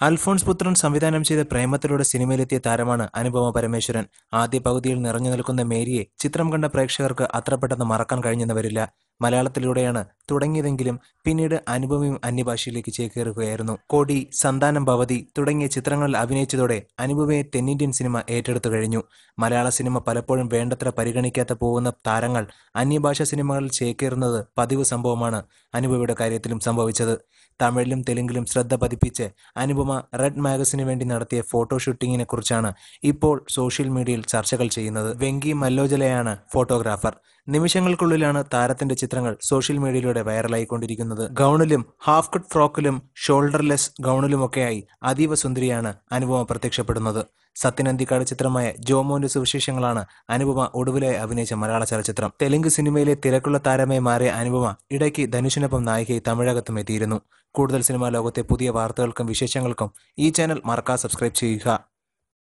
അൽഫോൺസ് പുത്രൻ സംവിധാനം ചെയ്ത പ്രേമത്തിലൂടെ സിനിമയിലെത്തിയ താരമാണ് അനുപമ പരമേശ്വരൻ. ആദ്യ പകുതിയിൽ നിറഞ്ഞു നിൽക്കുന്ന മേരിയെ ചിത്രം കണ്ട പ്രേക്ഷകർക്ക് അത്ര പെട്ടെന്ന് മറക്കാൻ കഴിഞ്ഞെന്ന് വരില്ല മലയാളത്തിലൂടെയാണ് തുടങ്ങിയതെങ്കിലും പിന്നീട് അനുപമയും അന്യഭാഷയിലേക്ക് ചേക്കേറുകയായിരുന്നു. കോടി സന്താനം ഭവതി തുടങ്ങിയ ചിത്രങ്ങളിൽ അഭിനയിച്ചതോടെ അനുപമയെ തെന്നിന്ത്യൻ സിനിമ ഏറ്റെടുത്തു കഴിഞ്ഞു. മലയാള സിനിമ പലപ്പോഴും വേണ്ടത്ര പരിഗണിക്കാത്ത പോകുന്ന താരങ്ങൾ അന്യഭാഷാ സിനിമകളിൽ ചേക്കേറുന്നത് പതിവ് സംഭവമാണ് അനുപമയുടെ കാര്യത്തിലും സംഭവിച്ചത്. തമിഴിലും തെലുങ്കിലും ശ്രദ്ധ പതിപ്പിച്ച് അനുപമ റെഡ് മാഗസിന് വേണ്ടി നടത്തിയ ഫോട്ടോ ഷൂട്ടിങ്ങിനെ കുറിച്ചാണ് ഇപ്പോൾ സോഷ്യൽ മീഡിയയിൽ ചർച്ചകൾ ചെയ്യുന്നത്. വെങ്കി മല്ലോജലയാണ് ഫോട്ടോഗ്രാഫർ. നിമിഷങ്ങൾക്കുള്ളിലാണ് താരത്തിന്റെ ചിത്രങ്ങൾ സോഷ്യൽ മീഡിയയിലൂടെ വൈറലായിക്കൊണ്ടിരിക്കുന്നത്. ഗൗണിലും ഹാഫ് കട്ട് ഫ്രോക്കിലും ഷോൾഡർലെസ് ഗൗണിലുമൊക്കെയായി അതീവ സുന്ദരിയാണ് അനുപമ പ്രത്യക്ഷപ്പെടുന്നത്. സത്യനന്ദിക്കാട് ചിത്രമായ ജോമോന്റെ സുവിശേഷങ്ങളാണ് അനുപമ ഒടുവിലായി അഭിനയിച്ച മലയാള ചലച്ചിത്രം. തെലുങ്ക് സിനിമയിലെ തിരക്കുള്ള താരമായി മാറിയ അനുപമ ഇടയ്ക്ക് ധനുഷിനൊപ്പം നായികയായി തമിഴകത്തും എത്തിയിരുന്നു കൂടുതൽ സിനിമാ ലോകത്തെ പുതിയ വാർത്തകൾക്കും വിശേഷങ്ങൾക്കും ഈ ചാനൽ മറക്കാതെ സബ്സ്ക്രൈബ് ചെയ്യുക.